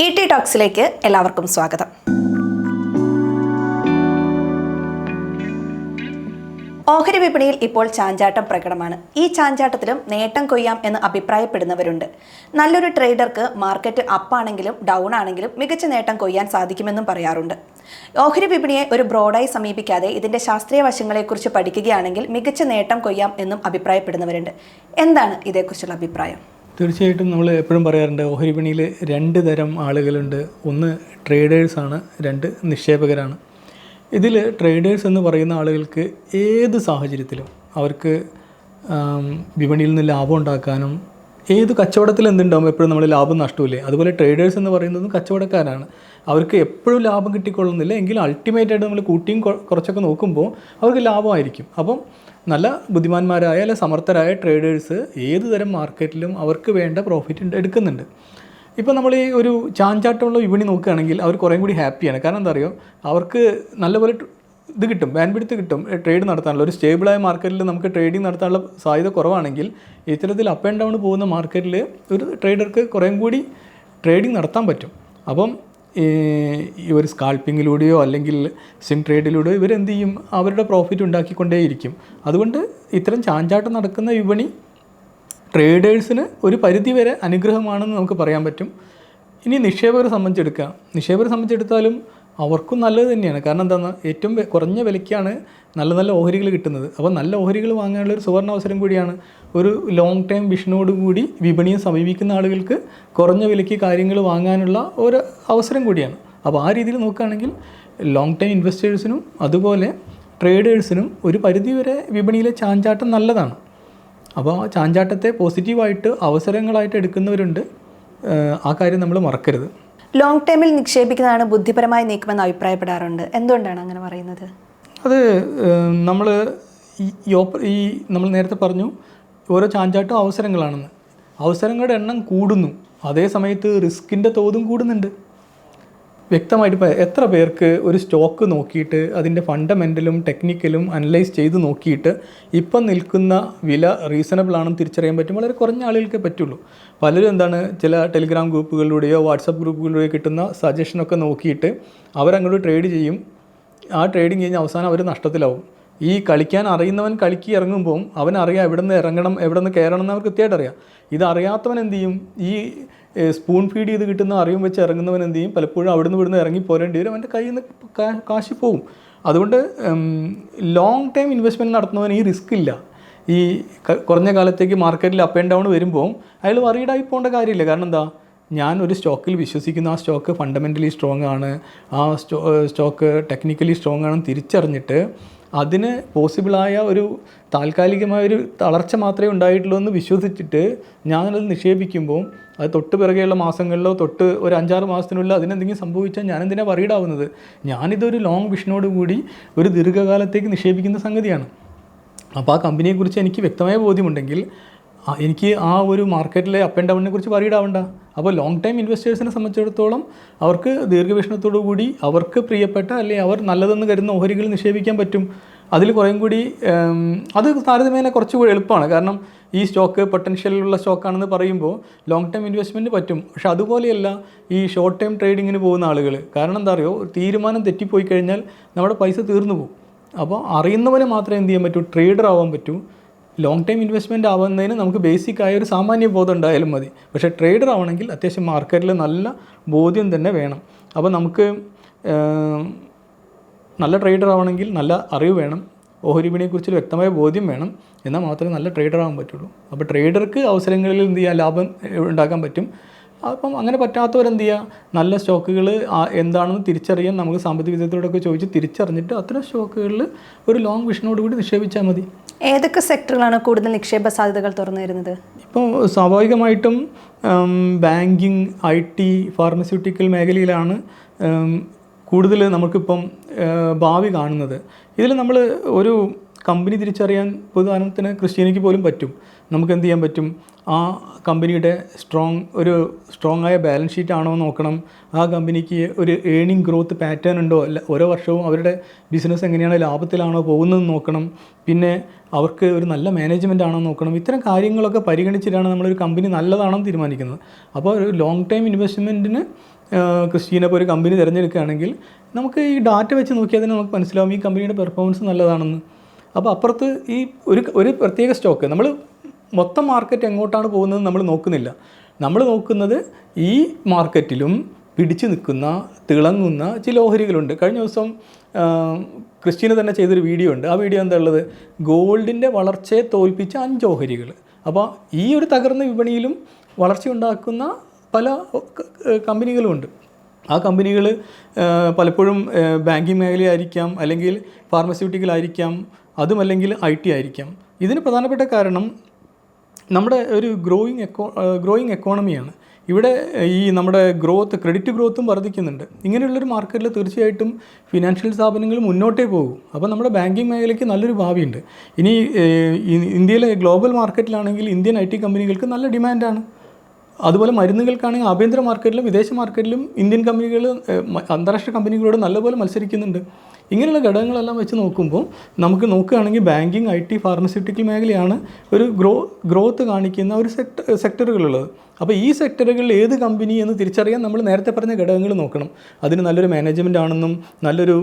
E T ടോക്സിലേക്ക് എല്ലാവർക്കും സ്വാഗതം. ഓഹരി വിപണിയിൽ ഇപ്പോൾ ചാഞ്ചാട്ടം പ്രകടമാണ്. ഈ ചാഞ്ചാട്ടത്തിലും നേട്ടം കൊയ്യാം എന്ന് അഭിപ്രായപ്പെടുന്നവരുണ്ട്. നല്ലൊരു ട്രേഡർക്ക് മാർക്കറ്റ് അപ്പാണെങ്കിലും ഡൗൺ ആണെങ്കിലും മികച്ച നേട്ടം കൊയ്യാൻ സാധിക്കുമെന്നും പറയാറുണ്ട്. ഓഹരി വിപണിയെ ഒരു ബ്രോഡായി സമീപിക്കാതെ ഇതിന്റെ ശാസ്ത്രീയ വശങ്ങളെക്കുറിച്ച് പഠിക്കുകയാണെങ്കിൽ മികച്ച നേട്ടം കൊയ്യാം എന്നും അഭിപ്രായപ്പെടുന്നവരുണ്ട്. എന്താണ് ഇതേക്കുറിച്ചുള്ള അഭിപ്രായം? തീർച്ചയായിട്ടും നമ്മൾ എപ്പോഴും പറയാറുണ്ട് ഓഹരി വിപണിയിൽ രണ്ട് തരം ആളുകളുണ്ട്. ഒന്ന് ട്രേഡേഴ്സാണ് രണ്ട് നിക്ഷേപകരാണ്. ഇതിൽ ട്രേഡേഴ്സ് എന്ന് പറയുന്ന ആളുകൾക്ക് ഏത് സാഹചര്യത്തിലും അവർക്ക് വിപണിയിൽ നിന്ന് ലാഭം ഉണ്ടാക്കാനും ഏത് കച്ചവടത്തിൽ എന്തുണ്ടാവും എപ്പോഴും നമ്മൾ ലാഭം നഷ്ടമില്ലേ അതുപോലെ ട്രേഡേഴ്സ് എന്ന് പറയുന്നതും കച്ചവടക്കാരാണ്. അവർക്ക് എപ്പോഴും ലാഭം കിട്ടിക്കൊള്ളുന്നില്ല. എങ്കിലും അൾട്ടിമേറ്റായിട്ട് നമ്മൾ കൂട്ടിയും കുറച്ചൊക്കെ നോക്കുമ്പോൾ അവർക്ക് ലാഭമായിരിക്കും. അപ്പം നല്ല ബുദ്ധിമാന്മാരായ അല്ലെ സമർത്ഥരായ ട്രേഡേഴ്സ് ഏത് തരം മാർക്കറ്റിലും അവർക്ക് വേണ്ട പ്രോഫിറ്റ് എടുക്കുന്നുണ്ട്. ഇപ്പോൾ നമ്മൾ ഈ ഒരു ചാഞ്ചാട്ടമുള്ള വിപണി നോക്കുകയാണെങ്കിൽ അവർ കുറേ കൂടി ഹാപ്പിയാണ്. കാരണം എന്താ അറിയോ? അവർക്ക് നല്ലപോലെ ഇത് കിട്ടും ബാൻഡ് കിട്ടും ട്രേഡ് നടത്താനുള്ള. ഒരു സ്റ്റേബിളായ മാർക്കറ്റിൽ നമുക്ക് ട്രേഡിംഗ് നടത്താനുള്ള സാധ്യത കുറവാണെങ്കിൽ ഇത്തരത്തിൽ അപ്പ് ആൻഡ് ഡൗൺ പോകുന്ന മാർക്കറ്റിൽ ഒരു ട്രേഡർക്ക് കുറേ കൂടി ട്രേഡിംഗ് നടത്താൻ പറ്റും. അപ്പം ഒരു സ്കാൾപ്പിങ്ങിലൂടെയോ അല്ലെങ്കിൽ സിം ട്രേഡിലൂടെയോ ഇവരെന്ത് ചെയ്യും? അവരുടെ പ്രോഫിറ്റ് ഉണ്ടാക്കിക്കൊണ്ടേയിരിക്കും. അതുകൊണ്ട് ഇത്തരം ചാഞ്ചാട്ടം നടക്കുന്ന വിപണി ട്രേഡേഴ്സിന് ഒരു പരിധി വരെ അനുഗ്രഹമാണെന്ന് നമുക്ക് പറയാൻ പറ്റും. ഇനി നിക്ഷേപകരെ സംബന്ധിച്ചെടുക്കുക നിക്ഷേപകരെ സംബന്ധിച്ചെടുത്താലും അവർക്കും നല്ലത് തന്നെയാണ്. കാരണം എന്താണെന്ന് ഏറ്റവും കുറഞ്ഞ വിലയ്ക്കാണ് നല്ല നല്ല ഓഹരികൾ കിട്ടുന്നത്. അപ്പോൾ നല്ല ഓഹരികൾ വാങ്ങാനുള്ള ഒരു സുവർണ അവസരം കൂടിയാണ് ഒരു ലോങ് ടൈം വിഷനോട് കൂടി വിപണിയെ സമീപിക്കുന്ന ആളുകൾക്ക് കുറഞ്ഞ വിലയ്ക്ക് കാര്യങ്ങൾ വാങ്ങാനുള്ള ഒരു അവസരം കൂടിയാണ്. അപ്പോൾ ആ രീതിയിൽ നോക്കുകയാണെങ്കിൽ ലോങ് ടൈം ഇൻവെസ്റ്റേഴ്സിനും അതുപോലെ ട്രേഡേഴ്സിനും ഒരു പരിധിവരെ വിപണിയിലെ ചാഞ്ചാട്ടം നല്ലതാണ്. അപ്പോൾ ആ ചാഞ്ചാട്ടത്തെ പോസിറ്റീവായിട്ട് അവസരങ്ങളായിട്ട് എടുക്കുന്നവരുണ്ട്. ആ കാര്യം നമ്മൾ മറക്കരുത്. ലോങ് ടൈമിൽ നിക്ഷേപിക്കുന്നതാണ് ബുദ്ധിപരമായ നീക്കമെന്ന് അഭിപ്രായപ്പെടാറുണ്ട്. എന്തുകൊണ്ടാണ് അങ്ങനെ പറയുന്നത്? അത് നമ്മൾ ഈ നമ്മൾ നേരത്തെ പറഞ്ഞു ഓരോ ചാഞ്ചാട്ടും അവസരങ്ങളാണെന്ന്. അവസരങ്ങളുടെ എണ്ണം കൂടുന്നു. അതേ സമയത്ത് റിസ്കിന്റെ തോതും കൂടുന്നുണ്ട്. വ്യക്തമായിട്ട് ഇപ്പോൾ എത്ര പേർക്ക് ഒരു സ്റ്റോക്ക് നോക്കിയിട്ട് അതിന്റെ ഫണ്ടമെന്റലും ടെക്നിക്കലും അനലൈസ് ചെയ്ത് നോക്കിയിട്ട് ഇപ്പം നിൽക്കുന്ന വില റീസണബിൾ ആണെന്ന് തിരിച്ചറിയാൻ പറ്റും. വളരെ കുറഞ്ഞ ആളുകൾക്കേ പറ്റുള്ളൂ. പലരും എന്താണ് ചില ടെലിഗ്രാം ഗ്രൂപ്പുകളിലൂടെയോ വാട്സപ്പ് ഗ്രൂപ്പുകളിലൂടെയോ കിട്ടുന്ന സജഷനൊക്കെ നോക്കിയിട്ട് അവരങ്ങോട്ട് ട്രേഡ് ചെയ്യും. ആ ട്രേഡിങ് കഴിഞ്ഞ് അവസാനം അവർ നഷ്ടത്തിലാവും. ഈ കളിക്കാൻ അറിയുന്നവൻ കളിക്ക് ഇറങ്ങുമ്പോൾ അവൻ എവിടെ നിന്ന് ഇറങ്ങണം എവിടെ നിന്ന് കയറണം എന്ന് അവർക്ക് കൃത്യമായിട്ട് അറിയാം. ഇതറിയാത്തവൻ എന്ത് ചെയ്യും? ഈ സ്പൂൺ ഫീഡ് ചെയ്ത് കിട്ടുന്ന അറിയും വെച്ച് ഇറങ്ങുന്നവൻ എന്ത് ചെയ്യും? പലപ്പോഴും അവിടുന്ന് ഇവിടുന്ന് ഇറങ്ങി പോരേണ്ടി വരും. അവന്റെ കയ്യിൽ നിന്ന് കാശി പോവും. അതുകൊണ്ട് ലോങ് ടൈം ഇൻവെസ്റ്റ്മെന്റ് നടത്തുന്നവന് ഈ റിസ്ക് ഇല്ല. ഈ കുറഞ്ഞ കാലത്തേക്ക് മാർക്കറ്റിൽ അപ്പ് ആൻഡ് ഡൗൺ വരുമ്പോൾ അയാൾ വറീഡായി പോകേണ്ട കാര്യമില്ല. കാരണം എന്താ? ഞാൻ ഒരു സ്റ്റോക്കിൽ വിശ്വസിക്കുന്ന. ആ സ്റ്റോക്ക് ഫണ്ടമെന്റലി സ്ട്രോങ് ആണ്. ആ സ്റ്റോ സ്റ്റോക്ക് ടെക്നിക്കലി സ്ട്രോങ് ആണെന്ന് തിരിച്ചറിഞ്ഞിട്ട് അതിന് പോസിബിളായ ഒരു താൽക്കാലികമായ ഒരു തളർച്ച മാത്രമേ ഉണ്ടായിട്ടുള്ളൂ എന്ന് വിശ്വസിച്ചിട്ട് ഞാനത് നിക്ഷേപിക്കുമ്പോൾ അത് തൊട്ട് പിറകെയുള്ള മാസങ്ങളിലോ തൊട്ട് ഒരു അഞ്ചാറ് മാസത്തിനുള്ളിൽ അതിനെന്തെങ്കിലും സംഭവിച്ചാൽ ഞാൻ എന്തിനാണ് വറീഡാവുന്നത് ഞാനിതൊരു ലോങ് വിഷനോട് കൂടി ഒരു ദീർഘകാലത്തേക്ക് നിക്ഷേപിക്കുന്ന സംഗതിയാണ്. അപ്പോൾ ആ കമ്പനിയെക്കുറിച്ച് എനിക്ക് വ്യക്തമായ ബോധ്യമുണ്ടെങ്കിൽ എനിക്ക് ആ ഒരു മാർക്കറ്റിലെ അപ്പ് ആൻഡ് ഡൗണിനെ കുറിച്ച് ആവണ്ട. അപ്പോൾ ലോങ് ടൈം ഇൻവെസ്റ്റേഴ്സിനെ സംബന്ധിച്ചിടത്തോളം അവർക്ക് ദീർഘവീക്ഷണത്തോടു കൂടി അവർക്ക് പ്രിയപ്പെട്ട അല്ലെങ്കിൽ അവർ നല്ലതെന്ന് കരുതുന്ന ഓഹരികൾ നിക്ഷേപിക്കാൻ പറ്റും. അതിൽ കുറേം കൂടി അത് താരതമ്യേന കുറച്ചുകൂടി എളുപ്പമാണ്. കാരണം ഈ സ്റ്റോക്ക് പൊട്ടൻഷ്യലുള്ള സ്റ്റോക്കാണെന്ന് പറയുമ്പോൾ ലോങ് ടൈം ഇൻവെസ്റ്റ്മെന്റ് പറ്റും. പക്ഷെ അതുപോലെയല്ല ഈ ഷോർട്ട് ടൈം ട്രേഡിങ്ങിന് പോകുന്ന ആളുകൾ കാരണം എന്താ അറിയോ? തീരുമാനം തെറ്റിപ്പോയി കഴിഞ്ഞാൽ നമ്മുടെ പൈസ തീർന്നു പോകും. അപ്പോൾ അറിയുന്നവന് മാത്രമേ എന്ത് ചെയ്യാൻ പറ്റൂ? ട്രേഡർ ആവാൻ പറ്റൂ. ലോങ് ടൈം ഇൻവെസ്റ്റ്മെന്റ് ആവുന്നതിന് നമുക്ക് ബേസിക് ആയ ഒരു സാമാന്യ ബോധം ഉണ്ടായാലും മതി. പക്ഷേ ട്രേഡർ ആവണമെങ്കിൽ അത്യാവശ്യം മാർക്കറ്റിൽ നല്ല ബോധ്യം തന്നെ വേണം. അപ്പോൾ നമുക്ക് നല്ല ട്രേഡർ ആവണമെങ്കിൽ നല്ല അറിവ് വേണം. ഓഹരി വിപണിയെക്കുറിച്ച് വ്യക്തമായ ബോധ്യം വേണം. എന്നാൽ മാത്രമേ നല്ല ട്രേഡർ ആവാൻ പറ്റുള്ളൂ. അപ്പോൾ ട്രേഡർക്ക് അവസരങ്ങളിൽ എന്ത് ചെയ്യുക ലാഭം ഉണ്ടാക്കാൻ പറ്റും. അപ്പം അങ്ങനെ പറ്റാത്തവരെന്ത് ചെയ്യുക നല്ല സ്റ്റോക്കുകൾ എന്താണെന്ന് തിരിച്ചറിയാൻ നമുക്ക് സാമ്പത്തിക വിദഗ്ധരോടൊക്കെ ചോദിച്ച് തിരിച്ചറിഞ്ഞിട്ട് അത്തരം സ്റ്റോക്കുകളിൽ ഒരു ലോങ് വിഷനോട് കൂടി നിക്ഷേപിച്ചാൽ മതി. ഏതൊക്കെ സെക്ടറുകളാണ് കൂടുതൽ നിക്ഷേപ സാധ്യതകൾ തുറന്നു വരുന്നത്? ഇപ്പോൾ സ്വാഭാവികമായിട്ടും ബാങ്കിങ് ഐ ടി ഫാർമസ്യൂട്ടിക്കൽ മേഖലയിലാണ് കൂടുതൽ നമുക്കിപ്പം ഭാവി കാണുന്നത്. ഇതിൽ നമ്മൾ ഒരു കമ്പനി തിരിച്ചറിയാൻ ഉദാഹരണത്തിന് ക്രിസ്ത്യാനിക്ക് പോലും പറ്റും. നമുക്ക് എന്ത് ചെയ്യാൻ പറ്റും? ആ കമ്പനിയുടെ സ്ട്രോങ് ഒരു സ്ട്രോങ് ആയ ബാലൻസ് ഷീറ്റ് ആണോ നോക്കണം. ആ കമ്പനിക്ക് ഒരു ഏണിംഗ് ഗ്രോത്ത് പാറ്റേൺ ഉണ്ടോ? അല്ല ഓരോ വർഷവും അവരുടെ ബിസിനസ് എങ്ങനെയാണ് ലാഭത്തിലാണോ പോകുന്നതെന്ന് നോക്കണം. പിന്നെ അവർക്ക് ഒരു നല്ല മാനേജ്മെന്റ് ആണോ നോക്കണം. ഇത്തരം കാര്യങ്ങളൊക്കെ പരിഗണിച്ചിട്ടാണ് നമ്മളൊരു കമ്പനി നല്ലതാണെന്ന് തീരുമാനിക്കുന്നത്. അപ്പോൾ ഒരു ലോങ് ടൈം ഇൻവെസ്റ്റ്മെന്റിന് ക്രിസ്റ്റീനെ ഒരു കമ്പനി തിരഞ്ഞെടുക്കുകയാണെങ്കിൽ നമുക്ക് ഈ ഡാറ്റ വെച്ച് നോക്കിയാൽ തന്നെ നമുക്ക് മനസ്സിലാവും ഈ കമ്പനിയുടെ പെർഫോമൻസ് നല്ലതാണെന്ന്. അപ്പോൾ അപ്പുറത്ത് ഈ ഒരു ഒരു പ്രത്യേക സ്റ്റോക്ക് നമ്മൾ മൊത്തം മാർക്കറ്റ് എങ്ങോട്ടാണ് പോകുന്നത് നമ്മൾ നോക്കുന്നില്ല. നമ്മൾ നോക്കുന്നത് ഈ മാർക്കറ്റിലും പിടിച്ചു നിൽക്കുന്ന തിളങ്ങുന്ന ചില ഓഹരികളുണ്ട്. കഴിഞ്ഞ ദിവസം ക്രിസ്റ്റീന തന്നെ ചെയ്തൊരു വീഡിയോ ഉണ്ട്. ആ വീഡിയോ എന്താ ഉള്ളത്? ഗോൾഡിന്റെ വളർച്ചയെ തോൽപ്പിച്ച അഞ്ച് ഓഹരികൾ. അപ്പോൾ ഈ ഒരു തകർന്ന വിപണിയിലും വളർച്ച ഉണ്ടാക്കുന്ന പല കമ്പനികളുമുണ്ട് ആ കമ്പനികൾ പലപ്പോഴും ബാങ്കിങ് മേഖലയായിരിക്കാം അല്ലെങ്കിൽ ഫാർമസ്യൂട്ടിക്കൽ ആയിരിക്കാം അതുമല്ലെങ്കിൽ ഐ ടി ആയിരിക്കാം. ഇതിന് പ്രധാനപ്പെട്ട കാരണം നമ്മുടെ ഒരു ഗ്രോയിങ് എക്കോ ഗ്രോയിങ് എക്കോണമിയാണ് ഇവിടെ ഈ നമ്മുടെ ഗ്രോത്ത് ക്രെഡിറ്റ് ഗ്രോത്തും വർദ്ധിക്കുന്നുണ്ട്. ഇങ്ങനെയുള്ളൊരു മാർക്കറ്റിൽ തീർച്ചയായിട്ടും ഫിനാൻഷ്യൽ സ്ഥാപനങ്ങൾ മുന്നോട്ടേ പോകും. അപ്പോൾ നമ്മുടെ ബാങ്കിങ് മേഖലയ്ക്ക് നല്ലൊരു ഭാവിയുണ്ട്. ഇനി ഇന്ത്യയിലെ ഗ്ലോബൽ മാർക്കറ്റിലാണെങ്കിൽ ഇന്ത്യൻ ഐ ടി കമ്പനികൾക്ക് നല്ല ഡിമാൻഡാണ് അതുപോലെ മരുന്നുകൾക്കാണെങ്കിൽ ആഭ്യന്തര മാർക്കറ്റിലും വിദേശ മാർക്കറ്റിലും ഇന്ത്യൻ കമ്പനികൾ അന്താരാഷ്ട്ര കമ്പനികളോട് നല്ലപോലെ മത്സരിക്കുന്നുണ്ട്. ഇങ്ങനെയുള്ള ഘടകങ്ങളെല്ലാം വെച്ച് നോക്കുമ്പോൾ നമുക്ക് നോക്കുകയാണെങ്കിൽ ബാങ്കിങ് ഐ ടി ഫാർമസ്യൂട്ടിക്കൽ മേഖലയാണ് ഒരു ഗ്രോ ഗ്രോത്ത് കാണിക്കുന്ന ഒരു സെക്ടർ സെക്ടറുകളുള്ളത്. അപ്പോൾ ഈ സെക്ടറുകളിൽ ഏത് കമ്പനി എന്ന് തിരിച്ചറിയാൻ നമ്മൾ നേരത്തെ പറഞ്ഞ ഘടകങ്ങൾ നോക്കണം. അതിന് നല്ലൊരു മാനേജ്മെന്റ് ആണെന്നും നല്ലൊരു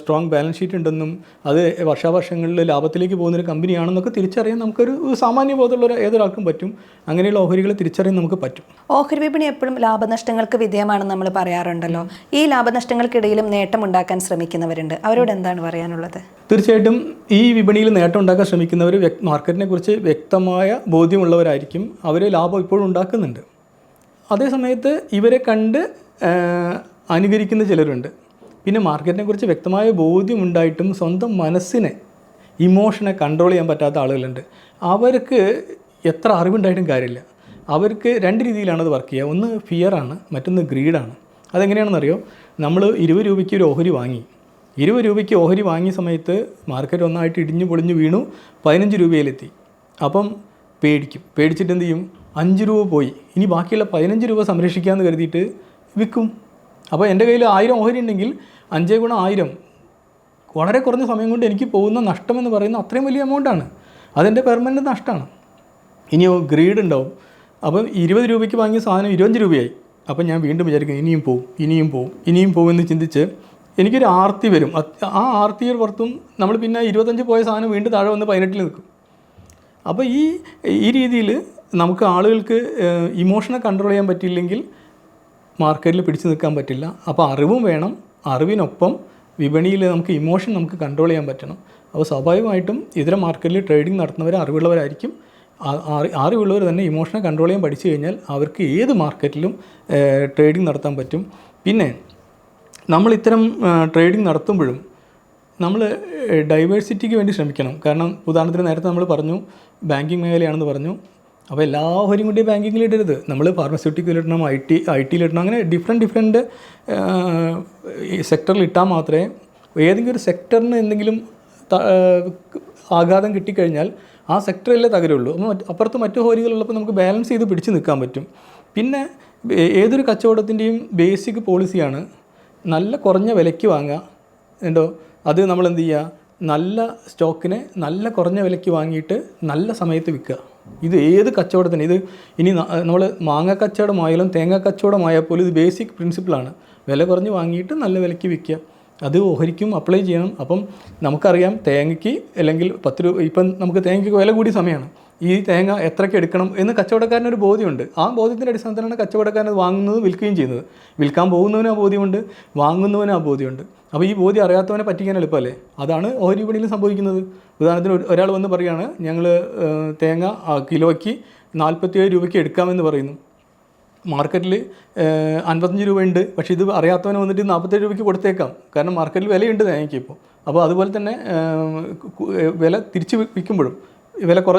സ്ട്രോങ് ബാലൻസ് ഷീറ്റ് ഉണ്ടെന്നും അത് വർഷാവർഷങ്ങളിൽ ലാഭത്തിലേക്ക് പോകുന്നൊരു കമ്പനിയാണെന്നൊക്കെ തിരിച്ചറിയാൻ നമുക്കൊരു സാമാന്യ ബോധമുള്ള ഏതൊരാൾക്കും പറ്റും. അങ്ങനെയുള്ള ഓഹരികളെ തിരിച്ചറിയാൻ നമുക്ക് പറ്റും. ഓഹരി വിപണി എപ്പോഴും ലാഭനഷ്ടങ്ങൾക്ക് വിധേയമാണെന്ന് നമ്മൾ പറയാറുണ്ടല്ലോ. ഈ ലാഭനഷ്ടങ്ങൾക്കിടയിലും നേട്ടം ഉണ്ടാക്കാൻ ശ്രമിക്കുന്നവരുണ്ട് അവരോട് എന്താണ് പറയാനുള്ളത്? തീർച്ചയായിട്ടും ഈ വിപണിയിൽ നേട്ടം ഉണ്ടാക്കാൻ ശ്രമിക്കുന്നവർ മാർക്കറ്റിനെ കുറിച്ച് വ്യക്തമായ ബോധ്യമുള്ളവരായിരിക്കും. അവർ ലാഭം ഇപ്പോഴും ഉണ്ടാക്കുന്നുണ്ട്. അതേ സമയത്ത് ഇവരെ കണ്ട് അനുകരിക്കുന്ന ചിലരുണ്ട്. പിന്നെ മാർക്കറ്റിനെ കുറിച്ച് വ്യക്തമായ ബോധ്യമുണ്ടായിട്ടും സ്വന്തം മനസ്സിനെ ഇമോഷനെ കൺട്രോൾ ചെയ്യാൻ പറ്റാത്ത ആളുകളുണ്ട്. അവർക്ക് എത്ര അറിവുണ്ടായിട്ടും കാര്യമില്ല. അവർക്ക് രണ്ട് രീതിയിലാണ് അത് വർക്ക് ചെയ്യുക. ഒന്ന് ഫിയറാണ് മറ്റൊന്ന് ഗ്രീഡാണ് അതെങ്ങനെയാണെന്നറിയോ? നമ്മൾ ഇരുപത് രൂപയ്ക്ക് ഒരു ഓഹരി വാങ്ങി. ഇരുപത് രൂപയ്ക്ക് ഓഹരി വാങ്ങിയ സമയത്ത് മാർക്കറ്റ് ഒന്നായിട്ട് ഇടിഞ്ഞു പൊളിഞ്ഞു വീണു പതിനഞ്ച് രൂപയിലെത്തി. അപ്പം പേടിക്കും. പേടിച്ചിട്ട് എന്ത് ചെയ്യും? അഞ്ച് രൂപ പോയി. ഇനി ബാക്കിയുള്ള പതിനഞ്ച് രൂപ സംരക്ഷിക്കാമെന്ന് കരുതിയിട്ട് വിൽക്കും. അപ്പോൾ എന്റെ കയ്യിൽ ആയിരം ഓഹരി ഉണ്ടെങ്കിൽ അഞ്ചേ ഗുണം ആയിരം. വളരെ കുറഞ്ഞ സമയം കൊണ്ട് എനിക്ക് പോകുന്ന നഷ്ടമെന്ന് പറയുന്ന അത്രയും വലിയ എമൗണ്ടാണ് അതെന്റെ പെർമനന്റ് നഷ്ടമാണ്. ഇനിയോ ഗ്രീഡ് ഉണ്ടാവും. അപ്പം ഇരുപത് രൂപയ്ക്ക് വാങ്ങിയ സാധനം ഇരുപത്തഞ്ച് രൂപയായി. അപ്പം ഞാൻ വീണ്ടും വിചാരിക്കും ഇനിയും പോവും ഇനിയും പോവും ഇനിയും പോവും എന്ന് ചിന്തിച്ച് എനിക്കൊരു ആർത്തി വരും. ആ ആർത്തിയിൽ പുറത്തും നമ്മൾ പിന്നെ ഇരുപത്തഞ്ച് പോയ സാധനം വീണ്ടും താഴെ വന്ന് പതിനെട്ടിൽ നിൽക്കും. അപ്പോൾ ഈ ഈ രീതിയിൽ നമുക്ക് ആളുകൾക്ക് ഇമോഷനെ കൺട്രോൾ ചെയ്യാൻ പറ്റിയില്ലെങ്കിൽ മാർക്കറ്റിൽ പിടിച്ചു നിൽക്കാൻ പറ്റില്ല. അപ്പോൾ അറിവും വേണം. അറിവിനൊപ്പം വിപണിയിൽ നമുക്ക് ഇമോഷൻ നമുക്ക് കൺട്രോൾ ചെയ്യാൻ പറ്റണം. അപ്പോൾ സ്വാഭാവികമായിട്ടും ഇതര മാർക്കറ്റിൽ ട്രേഡിംഗ് നടത്തുന്നവർ അറിവുള്ളവരായിരിക്കും. അറിവുള്ളവർ തന്നെ ഇമോഷനെ കൺട്രോൾ ചെയ്യാൻ പഠിച്ചു കഴിഞ്ഞാൽ അവർക്ക് ഏത് മാർക്കറ്റിലും ട്രേഡിംഗ് നടത്താൻ പറ്റും. പിന്നെ നമ്മൾ ഇത്തരം ട്രേഡിംഗ് നടത്തുമ്പോഴും നമ്മൾ ഡൈവേഴ്സിറ്റിക്ക് വേണ്ടി ശ്രമിക്കണം. കാരണം ഉദാഹരണത്തിന് നേരത്തെ നമ്മൾ പറഞ്ഞു ബാങ്കിങ് മേഖലയാണെന്ന് പറഞ്ഞു. അപ്പോൾ എല്ലാവരും കൂടി ബാങ്കിങ്ങിൽ ഇടരുത്. നമ്മൾ ഫാർമസ്യൂട്ടിക്കൽ ഇടണം ഐ ടി ഐ ടിയിൽ ഇടണം അങ്ങനെ ഡിഫറെന്റ് ഡിഫറെന്റ് സെക്ടറിൽ ഇട്ടാൽ മാത്രമേ ഏതെങ്കിലും ഒരു സെക്ടറിന് എന്തെങ്കിലും ആഘാതം കിട്ടിക്കഴിഞ്ഞാൽ ആ സെക്ടറിലേ തകരുള്ളൂ. അപ്പോൾ അപ്പുറത്ത് മറ്റു ഹോരികളുള്ളപ്പോൾ നമുക്ക് ബാലൻസ് ചെയ്ത് പിടിച്ച് നിൽക്കാൻ പറ്റും. പിന്നെ ഏതൊരു കച്ചവടത്തിന്റെയും ബേസിക് പോളിസിയാണ് നല്ല കുറഞ്ഞ വിലയ്ക്ക് വാങ്ങുക. ഉണ്ടോ അത് നമ്മൾ എന്ത് ചെയ്യുക? നല്ല സ്റ്റോക്കിനെ നല്ല കുറഞ്ഞ വിലയ്ക്ക് വാങ്ങിയിട്ട് നല്ല സമയത്ത് വിൽക്കുക. ഇത് ഏത് കച്ചവടത്തിന് ഇത് ഇനി നമ്മൾ മാങ്ങ കച്ചവടമായാലും തേങ്ങ കച്ചവടമായാൽ പോലും ഇത് ബേസിക് പ്രിൻസിപ്പിളാണ് വില കുറഞ്ഞ് വാങ്ങിയിട്ട് നല്ല വിലയ്ക്ക് വിൽക്കുക. അത് ഓഹരിക്കും അപ്ലൈ ചെയ്യണം. അപ്പം നമുക്കറിയാം തേങ്ങയ്ക്ക് അല്ലെങ്കിൽ പത്ത് രൂപ ഇപ്പം നമുക്ക് തേങ്ങയ്ക്ക് വില കൂടിയ സമയമാണ്. ഈ തേങ്ങ എത്രയ്ക്ക് എടുക്കണം എന്ന് കച്ചവടക്കാരനൊരു ബോധ്യമുണ്ട്. ആ ബോധ്യത്തിന്റെ അടിസ്ഥാനത്തിലാണ് കച്ചവടക്കാരൻ അത് വാങ്ങുന്നത് വിൽക്കുകയും ചെയ്യുന്നത്. വിൽക്കാൻ പോകുന്നവനും ആ ബോധ്യമുണ്ട് വാങ്ങുന്നവനും ആ ബോധ്യമുണ്ട്. അപ്പോൾ ഈ ബോധ്യം അറിയാത്തവനെ പറ്റിക്കാൻ എളുപ്പമല്ലേ? അതാണ് ഓഹരി വിപണിയിൽ സംഭവിക്കുന്നത്. ഉദാഹരണത്തിന് ഒരാൾ വന്ന് പറയുകയാണ് ഞങ്ങൾ തേങ്ങ കിലോയ്ക്ക് നാൽപ്പത്തിയേഴ് രൂപയ്ക്ക് എടുക്കാമെന്ന് പറയുന്നു. മാർക്കറ്റിൽ അൻപത്തഞ്ച് രൂപ ഉണ്ട് പക്ഷേ ഇത് അറിയാത്തവന് വന്നിട്ട് നാൽപ്പത്തേഴ് രൂപയ്ക്ക് കൊടുത്തേക്കാം. കാരണം മാർക്കറ്റിൽ വിലയുണ്ട് തേങ്ങയ്ക്ക് ഇപ്പോൾ അപ്പോൾ അതുപോലെ തന്നെ വില തിരിച്ച് വിൽക്കുമ്പോഴും വില കുറ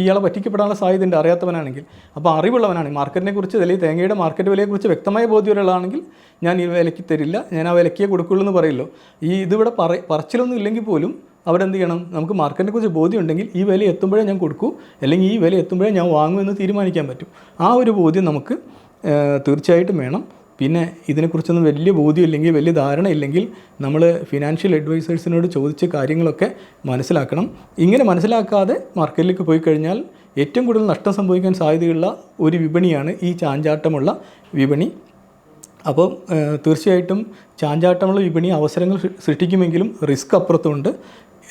ഇയാളെ പറ്റിക്കപ്പെടാനുള്ള സാധ്യതയുണ്ട് അറിയാത്തവനാണെങ്കിൽ. അപ്പോൾ അറിവുള്ളവനാണെങ്കിൽ മാർക്കറ്റിനെ കുറിച്ച് അല്ലെങ്കിൽ തേങ്ങയുടെ മാർക്കറ്റ് വിലയെക്കുറിച്ച് വ്യക്തമായ ബോധ്യമുള്ളതാണെങ്കിൽ ഞാൻ ഈ വിലയ്ക്ക് തരില്ല. ഞാൻ ആ വിലയ്ക്കേ കൊടുക്കുള്ളൂ എന്ന് പറയല്ലോ ഈ ഇതിവിടെ പറ പറച്ചിലൊന്നും ഇല്ലെങ്കിൽ പോലും അവിടെ എന്ത് ചെയ്യണം? നമുക്ക് മാർക്കറ്റിനെ കുറിച്ച് ബോധ്യം ഉണ്ടെങ്കിൽ ഈ വില എത്തുമ്പോഴേ ഞാൻ കൊടുക്കൂ. അല്ലെങ്കിൽ ഈ വില എത്തുമ്പോഴേ ഞാൻ വാങ്ങൂ എന്ന് തീരുമാനിക്കാൻ പറ്റും. ആ ഒരു ബോധ്യം നമുക്ക് തീർച്ചയായിട്ടും വേണം. പിന്നെ ഇതിനെക്കുറിച്ചൊന്നും വലിയ ബോധ്യം ഇല്ലെങ്കിൽ വലിയ ധാരണ ഇല്ലെങ്കിൽ നമ്മൾ ഫിനാൻഷ്യൽ അഡ്വൈസേഴ്സിനോട് ചോദിച്ച് കാര്യങ്ങളൊക്കെ മനസ്സിലാക്കണം. ഇങ്ങനെ മനസ്സിലാക്കാതെ മാർക്കറ്റിലേക്ക് പോയി കഴിഞ്ഞാൽ ഏറ്റവും കൂടുതൽ നഷ്ടം സംഭവിക്കാൻ സാധ്യതയുള്ള ഒരു വിപണിയാണ് ഈ ചാഞ്ചാട്ടമുള്ള വിപണി. അപ്പോൾ തീർച്ചയായിട്ടും ചാഞ്ചാട്ടമുള്ള വിപണി അവസരങ്ങൾ സൃഷ്ടിക്കുമെങ്കിലും റിസ്ക് അപ്പുറത്തുണ്ട്.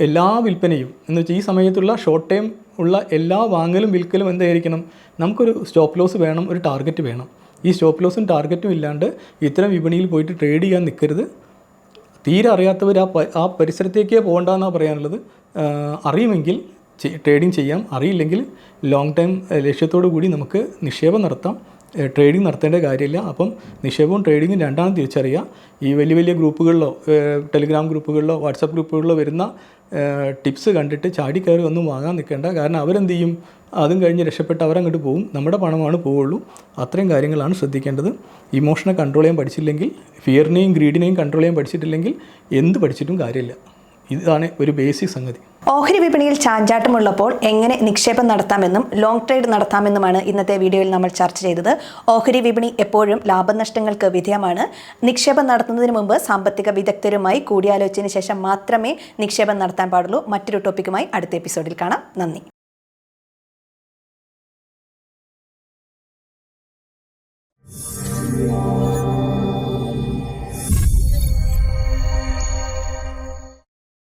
എല്ലാ വിൽപ്പനയും എന്ന് വെച്ചാൽ ഈ സമയത്തുള്ള ഷോർട്ട് ടൈം ഉള്ള എല്ലാ വാങ്ങലും വിൽക്കലും എന്തായിരിക്കണം? നമുക്കൊരു സ്റ്റോപ്പ് ലോസ് വേണം ഒരു ടാർഗറ്റ് വേണം. ഈ സ്റ്റോപ്പ് ലോസും ടാർഗറ്റും ഇല്ലാണ്ട് ഇത്തരം വിപണിയിൽ പോയിട്ട് ട്രേഡ് ചെയ്യാൻ നിൽക്കരുത് തീരെ അറിയാത്തവർ ആ ആ പരിസരത്തേക്കേ പോകണ്ടെന്നാണ് പറയാനുള്ളത്. അറിയുമെങ്കിൽ ട്രേഡിംഗ് ചെയ്യാം. അറിയില്ലെങ്കിൽ ലോങ് ടൈം ലക്ഷ്യത്തോടു കൂടി നമുക്ക് നിക്ഷേപം നടത്താം. ട്രേഡിംഗ് നടത്തേണ്ട കാര്യമില്ല. അപ്പം നിക്ഷേപവും ട്രേഡിങ്ങും രണ്ടാണ് തിരിച്ചറിയുക. ഈ വലിയ വലിയ ഗ്രൂപ്പുകളിലോ ടെലിഗ്രാം ഗ്രൂപ്പുകളിലോ വാട്സപ്പ് ഗ്രൂപ്പുകളിലോ വരുന്ന ടിപ്സ് കണ്ടിട്ട് ചാടി ഒന്നും വാങ്ങാൻ നിൽക്കേണ്ട. കാരണം അവരെന്ത് ചെയ്യും അതും കഴിഞ്ഞ് രക്ഷപ്പെട്ട് അവരങ്ങോട്ട് പോകും നമ്മുടെ പണമാണ് പോവുള്ളൂ. അത്രയും കാര്യങ്ങളാണ് ശ്രദ്ധിക്കേണ്ടത്. ഇമോഷനെ കൺട്രോൾ ചെയ്യാൻ പഠിച്ചില്ലെങ്കിൽ ഫിയറിനെയും ഗ്രീഡിനെയും കൺട്രോൾ ചെയ്യാൻ പഠിച്ചിട്ടില്ലെങ്കിൽ എന്ത് പഠിച്ചിട്ടും കാര്യമില്ല. ഇതാണ് ഒരു ബേസിക് സംഗതി. ഓഹരി വിപണിയിൽ ചാഞ്ചാട്ടമുള്ളപ്പോൾ എങ്ങനെ നിക്ഷേപം നടത്താമെന്നും ലോങ് ട്രേഡ് നടത്താമെന്നുമാണ് ഇന്നത്തെ വീഡിയോയിൽ നമ്മൾ ചർച്ച ചെയ്തത്. ഓഹരി വിപണി എപ്പോഴും ലാഭനഷ്ടങ്ങൾക്ക് വിധേയമാണ്. നിക്ഷേപം നടത്തുന്നതിന് മുമ്പ് സാമ്പത്തിക വിദഗ്ധരുമായി കൂടിയാലോചിച്ചതിന് ശേഷം മാത്രമേ നിക്ഷേപം നടത്താൻ പാടുള്ളൂ. മറ്റൊരു ടോപ്പിക്കുമായി അടുത്ത എപ്പിസോഡിൽ കാണാം. നന്ദി.